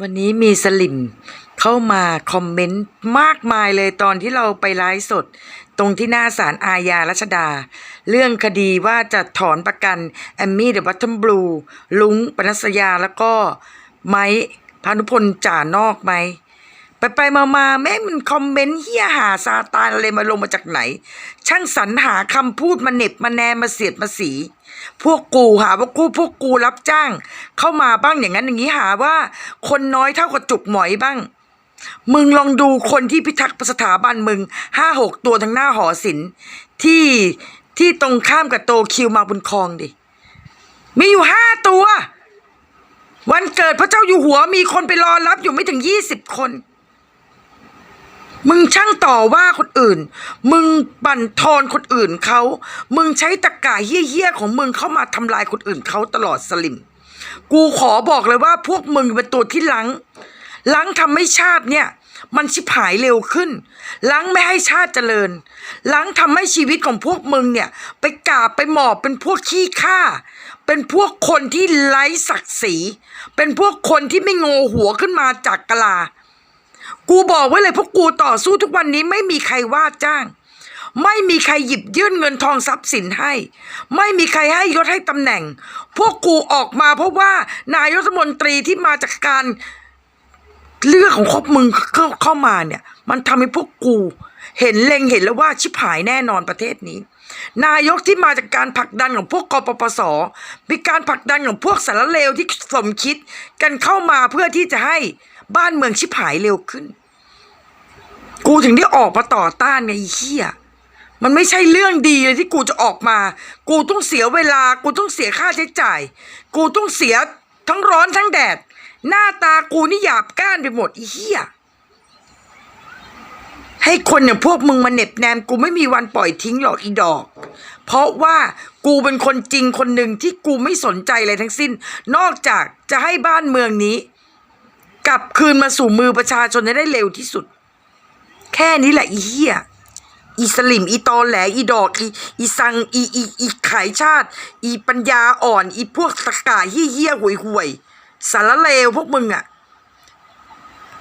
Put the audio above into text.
วันนี้มีสลิมเข้ามาคอมเมนต์มากมายเลยตอนที่เราไปไลฟ์สด ตรงที่หน้าศาลอาญารัชดา เรื่องคดีว่าจะถอนประกันแอมมี่เดอะบัตเทิลบลูลุงปนัสยาแล้วก็ไม้พานุพลจ่านอกไหม ไปไปมามาแม่งมันคอมเมนต์เฮียหาซาตานอะไรมาลงมาจากไหน ช่างสรรหาคำพูดมาเน็บมาแนมมาเสียดมาสี พวกกูหาว่ากูพวกกูรับจ้าง เข้ามาบ้างอย่างนั้นอย่างนี้หาว่า คนน้อยเท่ากับจุกหมอยบ้าง มึงลองดูคนที่พิทักษ์สถาบันมึงห้าหกตัวทั้งหน้าหอศิลป์ที่ที่ตรงข้ามกับโตคิวมาบุญคลองดิ มีอยู่ห้าตัว วันเกิดพระเจ้าอยู่หัวมีคนไปรอรับอยู่ไม่ถึงยี่สิบคน มึงช่างต่อว่าคนอื่น มึงบั่นทอนคนอื่นเขา มึงใช้ตะกาเหี้ยๆของมึงเข้ามาทำลายคนอื่นเขาตลอดสลิม กูขอบอกเลยว่าพวกมึงเป็นตัวที่ลังลังทำให้ชาติเนี่ยมันชิบหายเร็วขึ้นลังไม่ให้ชาติเจริญลังทำให้ชีวิตของพวกมึงเนี่ย ไปกาบไปหมอบเป็นพวกขี้ข้า เป็นพวกคนที่ไร้ศักดิ์ศรี เป็นพวกคนที่ไม่โงหัวขึ้นมาจากกะลา กูบอกไว้เลยพวกกูต่อสู้ทุกวันนี้ไม่มีใครว่าจ้าง ไม่มีใครหยิบยื่นเงินทองทรัพย์สินให้ ไม่มีใครให้ยศให้ตำแหน่ง พวกกูออกมาเพราะว่านายกรัฐมนตรีที่มาจากการเลือกของครอบมึงเข้าเข้ามาเนี่ย มันทำให้พวกกู เห็นเล็งเห็นแล้วว่าชิบหายแน่นอนประเทศนี้ นายกที่มาจากการผลักดันของพวกกปปส มีการผลักดันของพวกสารเลวที่สมคิดกันเข้ามาเพื่อที่จะให้ บ้านเมืองชิบหายเร็วขึ้น กูถึงได้ออกมาต่อต้านไงไอ้เหี้ยมันไม่ใช่เรื่องดีเลยที่กูจะออกมา กูต้องเสียเวลา กูต้องเสียค่าใช้จ่าย กูต้องเสียทั้งร้อนทั้งแดด หน้าตากูนี่หยาบก้านไปหมดไอ้เหี้ย ให้คนอย่างพวกมึงมาเหน็บแนมกูไม่มีวันปล่อยทิ้งหรอกอีดอก เพราะว่ากูเป็นคนจริงคนหนึ่งที่กูไม่สนใจอะไรทั้งสิ้น นอกจากจะให้บ้านเมืองนี้ กลับคืนมาสู่มือประชาชนให้ได้เร็วที่สุด แค่นี้แหละอีเหี้ยอีสลิมอีตอแหลอีดอกอีอีสังอีอีอีขายชาติ อีปัญญาอ่อน อีพวกตะกายเหี้ยเหี้ยห่วยห่วยสารเลวพวกมึงอะ